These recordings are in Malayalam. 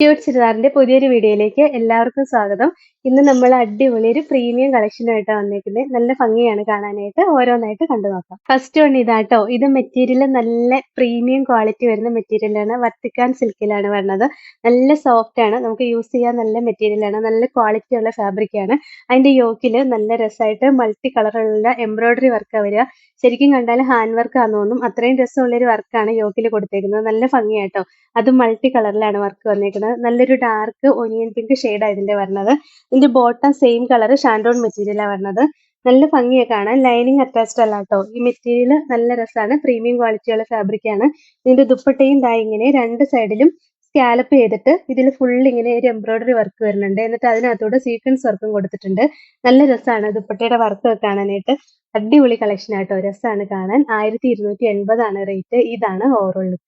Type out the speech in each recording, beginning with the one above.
ക്യൂട്ട് ചുരിദാറിന്റെ പുതിയൊരു വീഡിയോയിലേക്ക് എല്ലാവർക്കും സ്വാഗതം. ഇന്ന് നമ്മൾ അടിപൊളി ഒരു പ്രീമിയം കളക്ഷനായിട്ടാണ് വന്നിരിക്കുന്നത് നല്ല ഭംഗിയാണ് കാണാനായിട്ട്. ഓരോന്നായിട്ട് കണ്ടു നോക്കാം. ഫസ്റ്റ് വൺ ഇതാട്ടോ. ഇത് മെറ്റീരിയൽ നല്ല പ്രീമിയം ക്വാളിറ്റി വരുന്ന മെറ്റീരിയലാണ് വർത്തിക്കാൻ സിൽക്കിലാണ് വരുന്നത് നല്ല സോഫ്റ്റ് ആണ്. നമുക്ക് യൂസ് ചെയ്യാൻ നല്ല മെറ്റീരിയലാണ് നല്ല ക്വാളിറ്റി ഉള്ള ഫാബ്രിക് ആണ്. അതിന്റെ യോക്കിൽ നല്ല രസമായിട്ട് മൾട്ടി കളറുള്ള എംബ്രോയിഡറി വർക്ക് വരിക. ശരിക്കും കണ്ടാൽ ഹാൻഡ് വർക്ക് ആണെന്ന് തോന്നും. അത്രയും രസമുള്ള ഒരു വർക്കാണ് യോക്കിൽ കൊടുത്തേക്കുന്നത്. നല്ല ഭംഗിയാട്ടോ. അത് മൾട്ടി കളറിലാണ് വർക്ക് വന്നേക്കുന്നത് നല്ലൊരു ഡാർക്ക് ഒനിയൻ പിങ്ക് ഷെയ്ഡാണ് ഇതിന്റെ വരുന്നത്. ഇതിന്റെ ബോട്ടം സെയിം കളർ ഷാൻഡോൺ മെറ്റീരിയലാണ് വരുന്നത്. നല്ല ഭംഗിയെ കാണാൻ ലൈനിങ് അറ്റാച്ച്ഡ് അല്ല കേട്ടോ ഈ മെറ്റീരിയൽ നല്ല രസമാണ് പ്രീമിയം ക്വാളിറ്റിയുള്ള ഫാബ്രിക് ആണ്. ഇതിന്റെ ദുപ്പട്ടയും ദാ ഇങ്ങനെ രണ്ട് സൈഡിലും സ്കാലപ്പ് ചെയ്തിട്ട് ഇതിൽ ഫുൾ ഇങ്ങനെ ഒരു എംബ്രോയിഡറി വർക്ക് വരുന്നുണ്ട്. എന്നിട്ട് അതിനകത്തൂടെ സീക്വൻസ് വർക്കും കൊടുത്തിട്ടുണ്ട്. നല്ല രസമാണ് ദുപ്പട്ടയുടെ വർക്ക് കാണാനായിട്ട്. അടിപൊളി കളക്ഷൻ ആട്ടോ രസമാണ് കാണാൻ. ആയിരത്തി ഇരുന്നൂറ്റി എൺപതാണ് റേറ്റ് ഇതാണ് overall look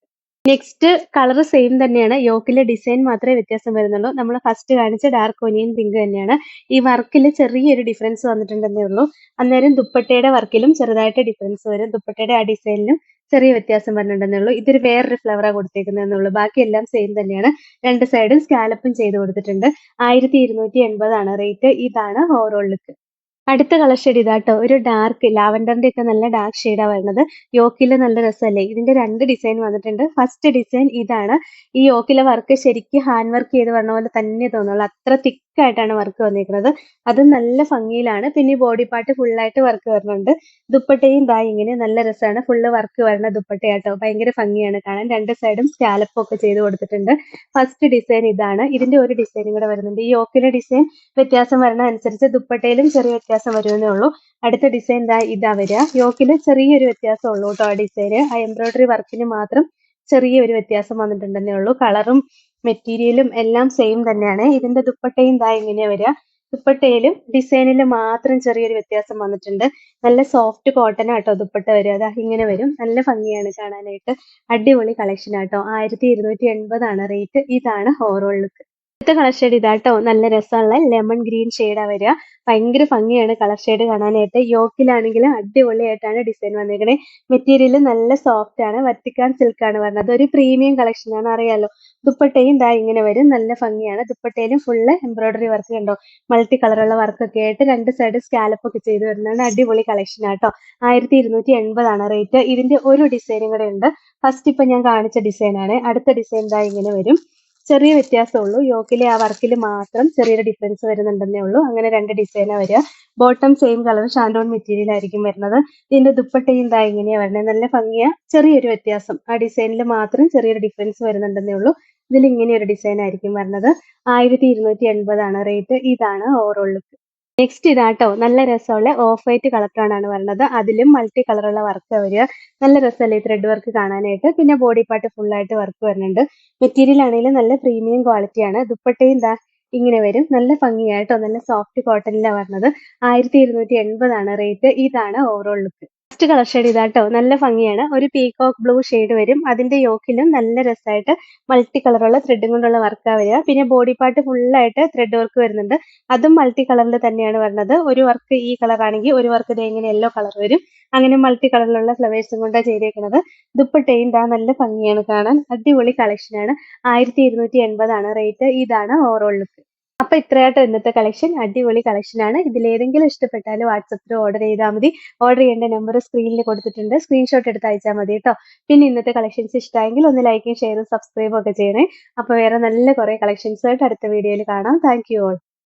next colour same തന്നെയാണ്. യോക്കിലെ ഡിസൈൻ മാത്രമേ വ്യത്യാസം വരുന്നുള്ളൂ. നമ്മൾ ഫസ്റ്റ് കാണിച്ച ഡാർക്ക് ഒനിയൻ പിങ്ക് തന്നെയാണ്. ഈ വർക്കിൽ ചെറിയൊരു ഡിഫറൻസ് വന്നിട്ടുണ്ടെന്നേ ഉള്ളൂ. അന്നേരം ദുപ്പട്ടയുടെ വർക്കിലും ചെറുതായിട്ട് ഡിഫറൻസ് വരും. ദുപ്പട്ടയുടെ ആ ഡിസൈനിലും ചെറിയ വ്യത്യാസം വരുന്നുണ്ടെന്നേ ഉള്ളൂ. ഇതൊരു വേറൊരു ഫ്ലവറാണ് കൊടുത്തേക്കുന്നതെന്നുള്ളൂ ബാക്കി എല്ലാം സെയിം തന്നെയാണ്. രണ്ട് സൈഡും സ്കാലപ്പും ചെയ്ത് കൊടുത്തിട്ടുണ്ട്. ആയിരത്തി ഇരുന്നൂറ്റി എൺപതാണ് റേറ്റ് ഇതാണ് ഓവറോൾ ലുക്ക് അടുത്ത കളർ ഷെയ്ഡ് ഇതാട്ടോ. ഒരു ഡാർക്ക് ലാവൻഡറിന്റെ ഒക്കെ നല്ല ഡാർക്ക് ഷെയ്ഡാണ് വരുന്നത്. യോക്കിലെ നല്ല രസമല്ലേ? ഇതിന്റെ രണ്ട് ഡിസൈൻ വന്നിട്ടുണ്ട്. ഫസ്റ്റ് ഡിസൈൻ ഇതാണ്. ഈ യോക്കിലെ വർക്ക് ശരിക്കും ഹാൻഡ് വർക്ക് ചെയ്ത് വരണ പോലെ തന്നെ തോന്നുള്ളൂ. അത്ര തിക്കായിട്ടാണ് വർക്ക് വന്നിരിക്കുന്നത്. അത് നല്ല ഭംഗിയിലാണ്. പിന്നെ ബോഡി പാർട്ട് ഫുള്ളായിട്ട് വർക്ക് വരുന്നുണ്ട്. ദുപ്പട്ടയും ദാ ഇങ്ങനെ നല്ല രസമാണ്. ഫുള്ള് വർക്ക് വരുന്ന ദുപ്പട്ടയാട്ടോ. ഭയങ്കര ഭംഗിയാണ് കാണാൻ. രണ്ട് സൈഡും സ്കാലപ്പും ഒക്കെ ചെയ്ത് കൊടുത്തിട്ടുണ്ട്. ഫസ്റ്റ് ഡിസൈൻ ഇതാണ്. ഇതിന്റെ ഒരു ഡിസൈനും കൂടെ വരുന്നുണ്ട്. ഈ യോക്കിലെ ഡിസൈൻ വ്യത്യാസം വരണ അനുസരിച്ച് ദുപ്പട്ടയിലും ചെറിയ വ്യത്യാസം വരുന്നേ ഉള്ളൂ. അടുത്ത ഡിസൈൻ ദാ ഇതാ വരിക. യോക്കിന് ചെറിയൊരു വ്യത്യാസം ഉള്ളൂ കേട്ടോ ആ ഡിസൈന് ആ എംബ്രോയിഡറി വർക്കിന് മാത്രം ചെറിയൊരു വ്യത്യാസം വന്നിട്ടുണ്ടെന്നേ ഉള്ളൂ. കളറും മെറ്റീരിയലും എല്ലാം സെയിം തന്നെയാണ്. ഇതിന്റെ ദുപ്പട്ടയും ദാ ഇങ്ങനെ വരിക. ദുപ്പട്ടയിലും ഡിസൈനിലും മാത്രം ചെറിയൊരു വ്യത്യാസം വന്നിട്ടുണ്ട്. നല്ല സോഫ്റ്റ് കോട്ടൺ ആട്ടോ ദുപ്പട്ട വരിക. അതാ ഇങ്ങനെ വരും. നല്ല ഭംഗിയാണ് കാണാനായിട്ട്. അടിപൊളി കളക്ഷൻ ആട്ടോ ആയിരത്തി ഇരുന്നൂറ്റി എൺപതാണ് റേറ്റ് ഇതാണ് ഓവറോൾ ലുക്ക് അടുത്ത കളർ ഷെയ്ഡ് ഇതാട്ടോ. നല്ല രസമുള്ള ലെമൺ ഗ്രീൻ ഷെയ്ഡാ വരിക. ഭയങ്കര ഭംഗിയാണ് കളർ ഷെയ്ഡ് കാണാനായിട്ട്. യോക്കിലാണെങ്കിൽ അടിപൊളിയായിട്ടാണ് ഡിസൈൻ വന്നിരിക്കുന്നത് മെറ്റീരിയൽ നല്ല സോഫ്റ്റ് ആണ്. വറ്റിക്കാൻ സിൽക്ക് ആണ് വരുന്നത് ഒരു പ്രീമിയം കളക്ഷൻ ആണ് അറിയാലോ. ദുപ്പട്ടയും ദാ ഇങ്ങനെ വരും. നല്ല ഭംഗിയാണ്. ദുപ്പട്ടയിലും ഫുള്ള് എംബ്രോയിഡറി വർക്ക് ഉണ്ടോ മൾട്ടി കളറുള്ള വർക്ക് ഒക്കെ ആയിട്ട് രണ്ട് സൈഡ് സ്കാലപ്പ് ഒക്കെ ചെയ്ത് വരുന്നതാണ് അടിപൊളി കളക്ഷൻ ആട്ടോ. ആയിരത്തി ഇരുന്നൂറ്റി എൺപതാണ് റേറ്റ് ഇതിന്റെ ഒരു ഡിസൈനും കൂടെ ഉണ്ട്. ഫസ്റ്റ് ഇപ്പൊ ഞാൻ കാണിച്ച ഡിസൈൻ ആണ്. അടുത്ത ഡിസൈൻ ദാ ഇങ്ങനെ വരും. ചെറിയ വ്യത്യാസമുള്ളൂ. യോക്കിലെ ആ വർക്കിൽ മാത്രം ചെറിയൊരു ഡിഫറൻസ് വരുന്നുണ്ടെന്നേ ഉള്ളൂ. അങ്ങനെ രണ്ട് ഡിസൈനാണ് വരിക. Bottom same colour shantoon material ആയിരിക്കും വരുന്നത്. ഇതിന്റെ ദുപ്പട്ടയും ഇതാ ഇങ്ങനെയാണ് വരുന്നത് നല്ല ഭംഗിയ. ചെറിയൊരു വ്യത്യാസം. ആ ഡിസൈനിൽ മാത്രം ചെറിയൊരു ഡിഫറൻസ് വരുന്നുണ്ടെന്നേ ഉള്ളൂ. ഇതിൽ ഇങ്ങനെ ഒരു ഡിസൈൻ ആയിരിക്കും വരുന്നത് ആയിരത്തി ഇരുന്നൂറ്റി എൺപതാണ് റേറ്റ് ഇതാണ് ഓവറോൾ ലുക്ക് നെക്സ്റ്റ് ഇതാട്ടോ നല്ല രസമുള്ള ഓഫ് വൈറ്റ് കളർ ടോൺ ആണ് വരുന്നത്. അതിലും മൾട്ടി കളറുള്ള വർക്ക് വരിക. നല്ല രസമല്ലേ ഈ ത്രെഡ് വർക്ക് കാണാനായിട്ട്? പിന്നെ ബോഡി പാർട്ട് ഫുൾ ആയിട്ട് വർക്ക് വരുന്നുണ്ട്. മെറ്റീരിയൽ ആണെങ്കിലും നല്ല പ്രീമിയം ക്വാളിറ്റിയാണ് ദുപ്പട്ടയും എന്താ ഇങ്ങനെ വരും. നല്ല ഭംഗിയായിട്ടോ നല്ല സോഫ്റ്റ് കോട്ടണിലാണ് വരുന്നത്. ആയിരത്തി ഇരുന്നൂറ്റി എൺപതാണ് റേറ്റ് ഇതാണ് overall look first colour shade ഇതാട്ടോ. നല്ല ഭംഗിയാണ്. ഒരു പീകോക്ക് ബ്ലൂ ഷെയ്ഡ് വരും. അതിന്റെ യോക്കിലും നല്ല രസമായിട്ട് മൾട്ടി കളറുള്ള ത്രെഡും കൊണ്ടുള്ള വർക്കാ വരിക. പിന്നെ ബോഡി പാർട്ട് ഫുള്ളായിട്ട് ത്രെഡ് വർക്ക് വരുന്നുണ്ട്. അതും മൾട്ടി കളറിൽ തന്നെയാണ് വരുന്നത് ഒരു വർക്ക് ഈ കളർ ആണെങ്കിൽ ഒരു വർക്ക് ഇതേ ഇങ്ങനെ യെല്ലോ കളർ വരും. അങ്ങനെ മൾട്ടി കളറിലുള്ള ഫ്ലവേഴ്സും കൊണ്ടാണ് ചെയ്തേക്കുന്നത് ദുപ്പട്ടയും ദാ നല്ല ഭംഗിയാണ് കാണാൻ. അടിപൊളി കളക്ഷനാണ് ആയിരത്തി ഇരുന്നൂറ്റി എൺപതാണ് റേറ്റ് ഇതാണ് ഓവറോൾ ലുക്ക് അപ്പൊ ഇത്രയായിട്ട് ഇന്നത്തെ കളക്ഷൻ അടിപൊളി കളക്ഷൻ ആണ്. ഇതിലേതെങ്കിലും ഇഷ്ടപ്പെട്ടാൽ വാട്സപ്പിൽ ഓർഡർ ചെയ്താൽ മതി. ഓർഡർ ചെയ്യേണ്ട നമ്പർ സ്ക്രീനിൽ കൊടുത്തിട്ടുണ്ട്. സ്ക്രീൻഷോട്ട് എടുത്ത് അയച്ചാൽ മതി കേട്ടോ പിന്നെ ഇന്നത്തെ കളക്ഷൻസ് ഇഷ്ടമായെങ്കിൽ ഒന്ന് ലൈക്കും ഷെയറും സബ്സ്ക്രൈബും ഒക്കെ ചെയ്യണേ. അപ്പൊ വേറെ നല്ല കുറെ കളക്ഷൻസ് ആയിട്ട് അടുത്ത വീഡിയോയിൽ കാണാം. Thank you all